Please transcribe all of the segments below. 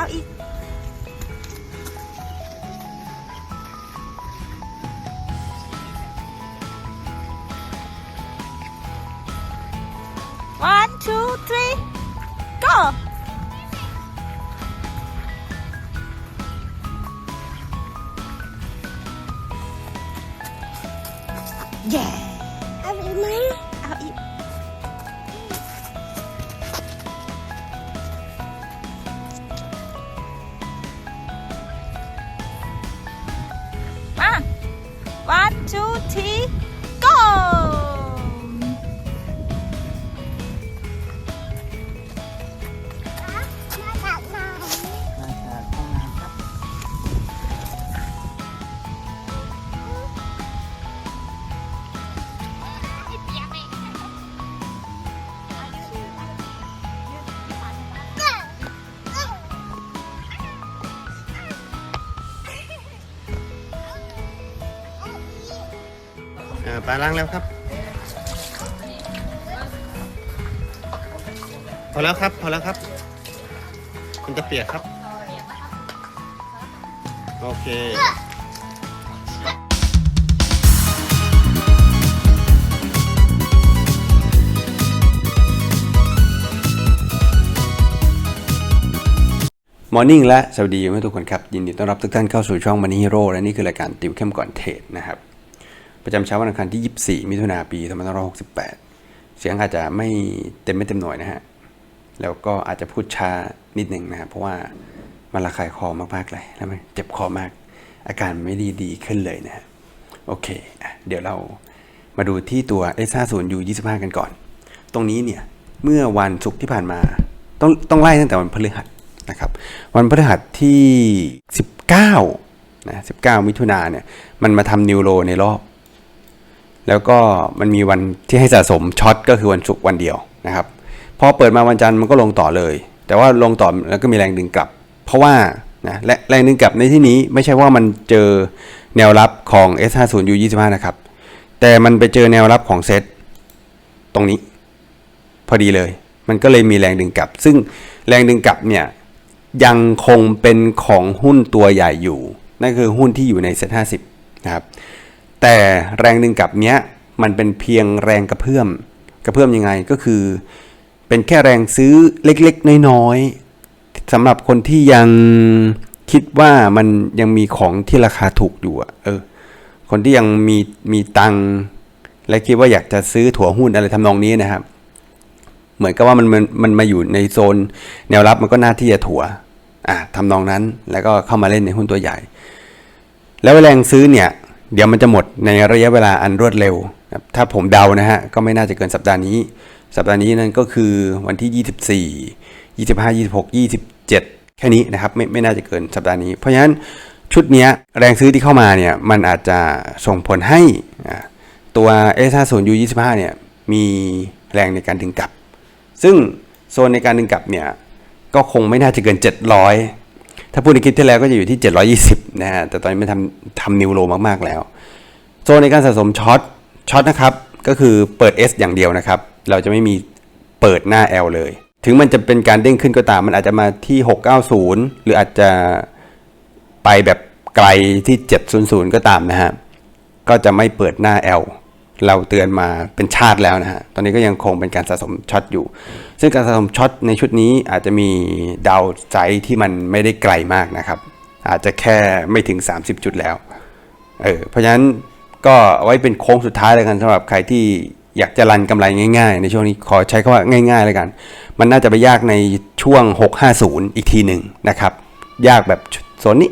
เอาอีก one two three go เย้เอาอีกไหม two three อ่าปลาล้างแล้วครับ พอแล้วครับ พอแล้วครับ มันจะเปียกครับ โอเคมอร์นิ่งและสวัสดีทุกคนครับ ยินดีต้อนรับทุกท่านเข้าสู่ช่องมันนี่ฮีโร่และนี่คือรายการติวเข้มก่อนเทรดนะครับ ประจำเช้าวันอังคารที่ 24 มิถุนายนปี2568 เสียงอาจจะไม่เต็มไม่เต็มหน่วยนะฮะ แล้วก็อาจจะพูดช้านิดหนึ่งนะครับเพราะว่ามันระคายคอมากๆเลยแล้วมันเจ็บคอมาก อาการไม่ดีดีขึ้นเลยนะฮะ โอเค เดี๋ยวเรามาดูที่ตัว S50 U25 กันก่อน ตรงนี้เนี่ยเมื่อวันศุกร์ที่ผ่านมา ต้องต้องไล่ตั้งแต่วันพฤหัสนะครับวันพฤหัสที่ 19นะ19 มิถุนาเนี่ยมันมาทำนิวโรในรอบ แล้วก็มันมีวันที่ให้สะสมช็อตก็คือวันศุกร์วันเดียวนะครับพอเปิดมาวันจันทร์มันก็ลงต่อเลย แต่ว่าลงต่อแล้วก็มีแรงดึงกลับ เพราะว่านะและแรงดึงกลับในที่นี้ไม่ใช่ว่ามันเจอแนวรับของ S50 U25 นะครับ แต่มันไปเจอแนวรับของเซตตรงนี้ พอดีเลย มันก็เลยมีแรงดึงกลับ ซึ่งแรงดึงกลับเนี่ยยังคงเป็นของหุ้นตัวใหญ่อยู่ นั่นคือหุ้นที่อยู่ในเซ็ต50นะครับ แต่แรงดึงกลับเนี้ยมันเป็นเพียงแรงกระเพื่อมกระเพื่อมยังไงก็คือ เป็นแค่แรงซื้อเล็กๆ น้อยๆสำหรับคนที่ยังคิดว่ามันยังมีของที่ราคาถูกอยู่อะเออ คนที่ยังมีมีตังและคิดว่าอยากจะซื้อถั่วหุ้นอะไรทำนองนี้นะครับ เหมือนกับว่ามันมันมันมาอยู่ในโซนแนวรับมันก็น่าที่จะถั่วอะทำนองนั้นแล้วก็เข้ามาเล่นในหุ้นตัวใหญ่ แล้วแรงซื้อเนี่ย เดี๋ยวมันจะหมดในระยะเวลาอันรวดเร็ว ถ้าผมเดานะฮะ ก็ไม่น่าจะเกินสัปดาห์นี้ สัปดาห์นี้นั่นก็คือวันที่ 24 25 26 27 แค่นี้นะครับ ไม่ไม่น่าจะเกินสัปดาห์นี้ เพราะฉะนั้นชุดนี้แรงซื้อที่เข้ามาเนี่ยมันอาจจะส่งผลให้อ่าตัว S50 U25 เนี่ยมีแรงในการดึงกลับ ซึ่งโซนในการดึงกลับเนี่ยก็คงไม่น่าจะเกิน 700 ถ้าพูดในคลิปที่แล้วก็จะอยู่ที่ 720 นะฮะ แต่ตอนนี้มันทำทำนิวโรมากๆแล้ว โซนในการสะสมช็อต ช็อตนะครับ ก็คือเปิด S อย่างเดียวนะครับ เราจะไม่มีเปิดหน้า L เลย ถึงมันจะเป็นการเด้งขึ้นก็ตาม มันอาจจะมาที่ 690 หรืออาจจะไปแบบไกลที่ 700 ก็ตามนะฮะ ก็จะไม่เปิดหน้า L เราเตือนมาเป็นชาติแล้วนะฮะ ตอนนี้ก็ยังคงเป็นการสะสมช็อตอยู่ ซึ่งการสะสมช็อตในชุดนี้อาจจะมีดาวไซที่มันไม่ได้ไกลมากนะครับ อาจจะแค่ไม่ถึง 30 จุดแล้ว เออ เพราะฉะนั้นก็เอาไว้เป็นโค้งสุดท้ายเลยกันสำหรับใครที่อยากจะรันกำไรง่ายๆ ในช่วงนี้ขอใช้คำว่าง่ายๆเลยกัน มันน่าจะไปยากในช่วง 650 อีกทีหนึ่งนะครับ ยากแบบโซนนี้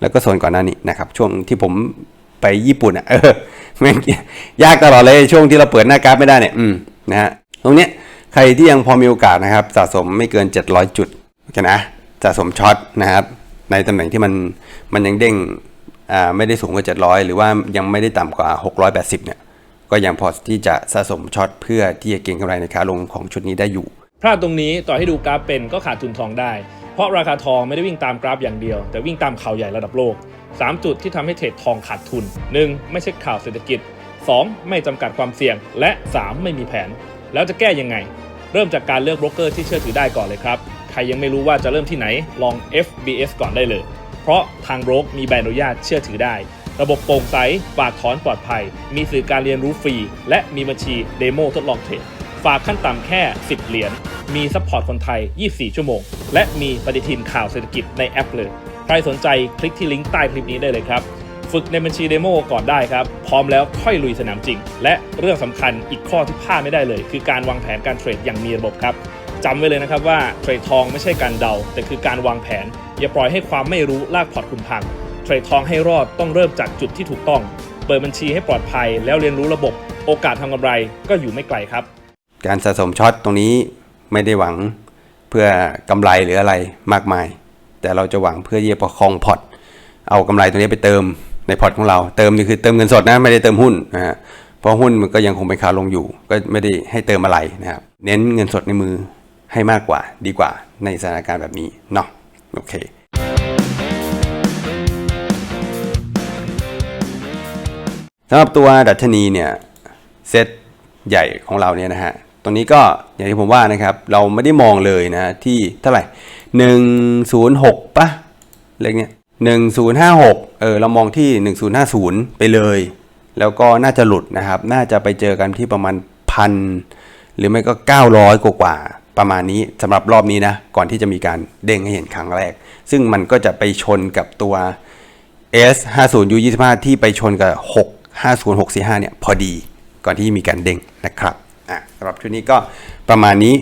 แล้วก็โซนก่อนหน้านี้นะครับ ช่วงที่ผม ไปญี่ปุ่นอะเออแม่งยากตลอดเลยช่วงที่เราเปิดหน้ากราฟไม่ได้เนี่ยอืมนะฮะตรงเนี้ยใครที่ยังพอมีโอกาสนะครับ สะสมไม่เกิน 700 จุดโอเคนะสะสมช็อตนะครับในตำแหน่งที่มันมันยังเด้งอ่าไม่ได้สูงกว่า 700 หรือว่ายังไม่ได้ต่ำกว่า 680 เนี่ยก็ยังพอที่จะสะสมช็อตเพื่อที่จะเก็งกำไรในขาลงของชุดนี้ได้อยู่ พลาดตรงนี้ต่อให้ดูกราฟเป็นก็ขาดทุนทองได้ เพราะราคาทองไม่ได้วิ่งตามกราฟอย่างเดียว แต่วิ่งตามข่าวใหญ่ระดับโลก 3 จุดที่ทำให้เทรดทองขาดทุน 1. ไม่ใช่ข่าวเศรษฐกิจ 2. ไม่จำกัดความเสี่ยง และ 3. ไม่มีแผน แล้วจะแก้ยังไง เริ่มจากการเลือกโบรกเกอร์ที่เชื่อถือได้ก่อนเลยครับ ใครยังไม่รู้ว่าจะเริ่มที่ไหน ลอง FBS ก่อนได้เลย เพราะทางโบรกมีใบอนุญาตเชื่อถือได้ ระบบโปร่งใสฝากถอนปลอดภัย มีสื่อการเรียนรู้ฟรี และมีบัญชีเดโมทดลองเทรด ฝากขั้นต่ำแค่ 10 เหรียญ มีซัพพอร์ตคนไทย 24 ชั่วโมง และมีปฏิทินข่าวเศรษฐกิจในแอปเลย ใครสนใจคลิกที่ลิงก์ใต้คลิปนี้ได้เลยครับ ฝึกในบัญชีเดโมก่อนได้ครับ พร้อมแล้วค่อยลุยสนามจริง และเรื่องสำคัญอีกข้อที่พลาดไม่ได้เลย คือการวางแผนการเทรดอย่างมีระบบครับจำไว้เลยนะครับว่าเทรดทองไม่ใช่การเดา แต่คือการวางแผน อย่าปล่อยให้ความไม่รู้ลากพอร์ตคุณพังเทรดทองให้รอดต้องเริ่มจากจุดที่ถูกต้อง เปิดบัญชีให้ปลอดภัย แล้วเรียนรู้ระบบ โอกาสทำกำไรก็อยู่ไม่ไกลครับ การสะสมช็อตตรงนี้ไม่ได้หวังเพื่อกำไรหรืออะไรมากมาย แต่เราจะหวังเพื่อที่จะประคองพอร์ตเอากำไรตรงนี้ไปเติมในพอร์ตของเรา เติมนี่คือเติมเงินสดนะไม่ได้เติมหุ้นนะฮะเพราะหุ้นมันก็ยังคงเป็นขาลงอยู่ ก็ไม่ได้ให้เติมอะไรนะครับเน้นเงินสดในมือให้มากกว่าดีกว่าในสถานการณ์แบบนี้เนาะโอเคสำหรับตัวดัชนีเนี่ยเซตใหญ่ของเราเนี่ยนะฮะ ตรงนี้ก็อย่างที่ผมว่านะครับ เราไม่ได้มองเลยนะที่เท่าไหร่ 106ปะเลขเนี้ย1056เออเรามองที่ 1050 ไปเลย แล้วก็น่าจะหลุดนะครับ น่าจะไปเจอกันที่ประมาณพันหรือไม่ก็ 900 กว่ากว่าประมาณนี้สำหรับรอบนี้นะก่อนที่จะมีการเด้งให้เห็นครั้งแรก ซึ่งมันก็จะไปชนกับตัว S 5 0 U 25ที่ไปชนกับ 6 5 0 6 4 5เนี่ยพอดีก่อนที่มีการเด้งนะครับ อะสำหรับชุดนี้ก็ประมาณนี้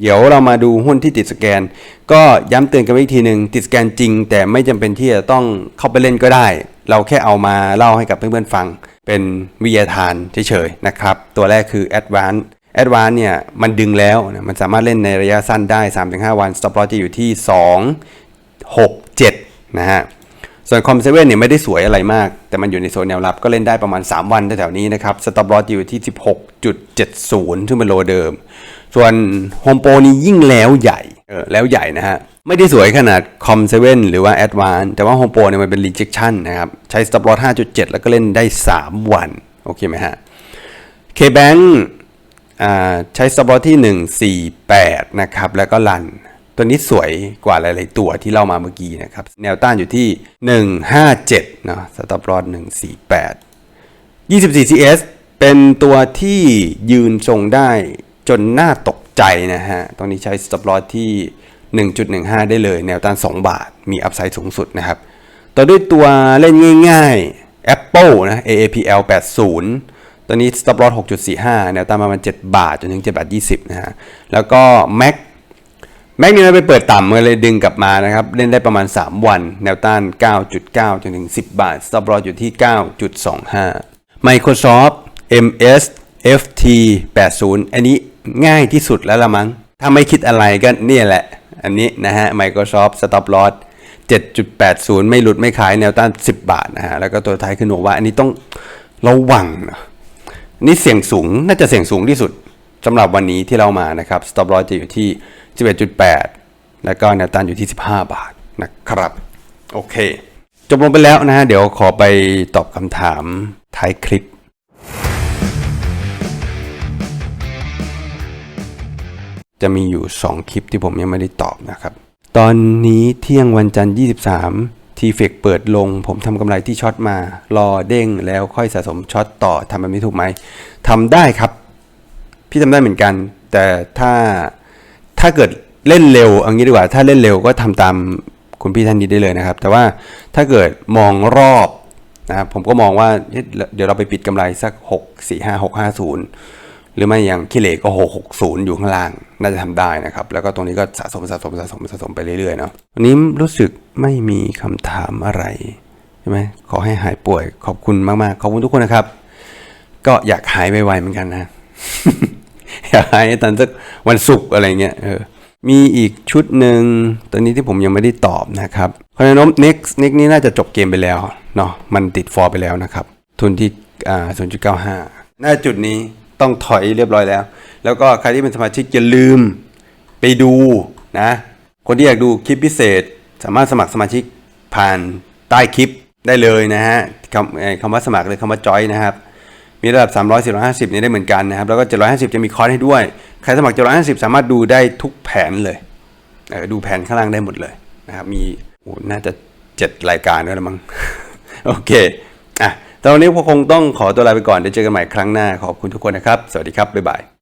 เดี๋ยวเรามาดูหุ้นที่ติดสแกน ก็ย้ำเตือนกันไว้อีกทีหนึ่งติดสแกนจริง แต่ไม่จำเป็นที่จะต้องเข้าไปเล่นก็ได้ เราแค่เอามาเล่าให้กับเพื่อนๆฟัง เป็นวิทยาทานเฉยๆนะครับ ตัวแรกคือ Advance Advance เนี่ยมันดึงแล้วมันสามารถเล่นในระยะสั้นได้ 3-5 วัน stop loss จะอยู่ที่ 2 6 7 นะฮะ ส่วนคอมเซเว่นเนี่ยไม่ได้สวยอะไรมาก แต่มันอยู่ในโซนแนวรับก็เล่นได้ประมาณ 3 วันแถวๆนี้นะครับสต็อปลอสอยู่ที่ 16.70 ซึ่งเป็นโลเดิม ส่วนโฮมโปรนี่ยิ่งแล้วใหญ่เออแล้วใหญ่นะฮะ ไม่ได้สวยขนาดคอมเซเว่นหรือว่าแอดวานแต่ว่าโฮมโปรเนี่ยมันเป็น rejection นะครับ ใช้สต็อปลอส5.7 แล้วก็เล่นได้ 3 วัน โอเคไหมฮะ K-Bank อ่าใช้สต็อปลอสที่ 148 นะครับแล้วก็ลัน ตัวนี้สวยกว่าหลาย ๆ ตัวที่เล่ามาเมื่อกี้นะครับ แนวต้านอยู่ที่ 157เนาะสต็อปลอส148 24 CS เป็นตัวที่ยืนทรงได้จนน่าตกใจนะฮะ ตรงนี้ใช้ stop loss ที่ 1.15 ได้เลย แนวต้าน 2 บาท มีอัพไซด์สูงสุดนะครับ ต่อด้วยตัวเล่นง่าย ๆ Apple นะ AAPL 80ตัวนี้ stop loss 6.45 แนวต้านประมาณ 7 บาท จนถึง 7 บาท 20 นะฮะ แล้วก็ Mac แม็กนี่มันไปเปิดต่ำมาเลยดึงกลับมานะครับ เล่นได้ประมาณ 3 วัน แนวต้าน 9.9 จนถึง 10 บาท stop loss อยู่ที่ 9.25 Microsoft MS FT 80อันนี้ง่ายที่สุดแล้วละมั้ง ถ้าไม่คิดอะไรก็เนี่ยแหละ อันนี้นะฮะ Microsoft stop loss 7.80 ไม่หลุดไม่ขายแนวต้าน 10 บาทนะฮะ แล้วก็ตัวท้ายคือโนวาอันนี้ต้องระวังนะน,นี่เสี่ยงสูงน่าจะเสี่ยงสูงที่สุดสำหรับวันนี้ที่เรามานะครับ stop loss จะอยู่ที่ 11.8 แล้วก็แนวต้านอยู่ที่ 15 บาทนะครับ โอเค จบลงไปแล้วนะฮะ เดี๋ยวขอไปตอบคำถามท้ายคลิปจะมีอยู่ 2 คลิปที่ผมยังไม่ได้ตอบนะครับ ตอนนี้เที่ยงวันจันทร์ 23 ทีเฟกเปิดลง ผมทำกำไรที่ช็อตมา รอเด้งแล้วค่อยสะสมช็อตต่อทำแบบนี้ถูกไหมทำได้ครับ พี่ทำได้เหมือนกัน แต่ถ้า ถ้าเกิดเล่นเร็วเอางี้ดีกว่า ถ้าเล่นเร็วก็ทำตามคุณพี่ท่านนี้ได้เลยนะครับ แต่ว่าถ้าเกิดมองรอบนะครับผมก็มองว่าเดี๋ยวเราไปปิดกำไรสัก 6 4 5 6 5 0 หรือไม่อย่างคิเลก็ 6 6 0 อยู่ข้างล่าง น่าจะทำได้นะครับ แล้วก็ตรงนี้ก็สะสมสะสมสะสมสะสมไปเรื่อยๆเนาะวันนี้รู้สึกไม่มีคำถามอะไรใช่ไหมขอให้หายป่วยขอบคุณมากๆ ขอบคุณทุกคนนะครับ ก็อยากหายไวๆเหมือนกันนะ อยากหายตอนสักวันศุกร์อะไรเงี้ยเออมีอีกชุดหนึ่งตอนนี้ที่ผมยังไม่ได้ตอบนะครับคอนโนม next next นี่น่าจะจบเกมไปแล้วเนาะมันติดฟอร์ไปแล้วนะครับ ทุนที่อ่า0.95น่าจุดนี้ต้องถอยเรียบร้อยแล้ว แล้วก็ใครที่เป็นสมาชิกอย่าลืมไปดูนะ คนที่อยากดูคลิปพิเศษ สามารถสมัครสมาชิกผ่านใต้คลิปได้เลยนะฮะคำคำว่าสมัครหรือคำว่าจอยนะครับ มีระดับ 300 450นี่ได้เหมือนกันนะครับ แล้วก็ 750 จะมีคอร์สให้ด้วย ใครสมัคร 750 สามารถดูได้ทุกแผนเลยเออดูแผนข้างล่างได้หมดเลยนะครับ มีโอ้น่าจะ 7 รายการด้วยละมั้ง โอเค อะตอนนี้พวกคงต้องขอตัวลาไปก่อน เดี๋ยวเจอกันใหม่ครั้งหน้า ขอบคุณทุกคนนะครับ สวัสดีครับ บ๊ายบาย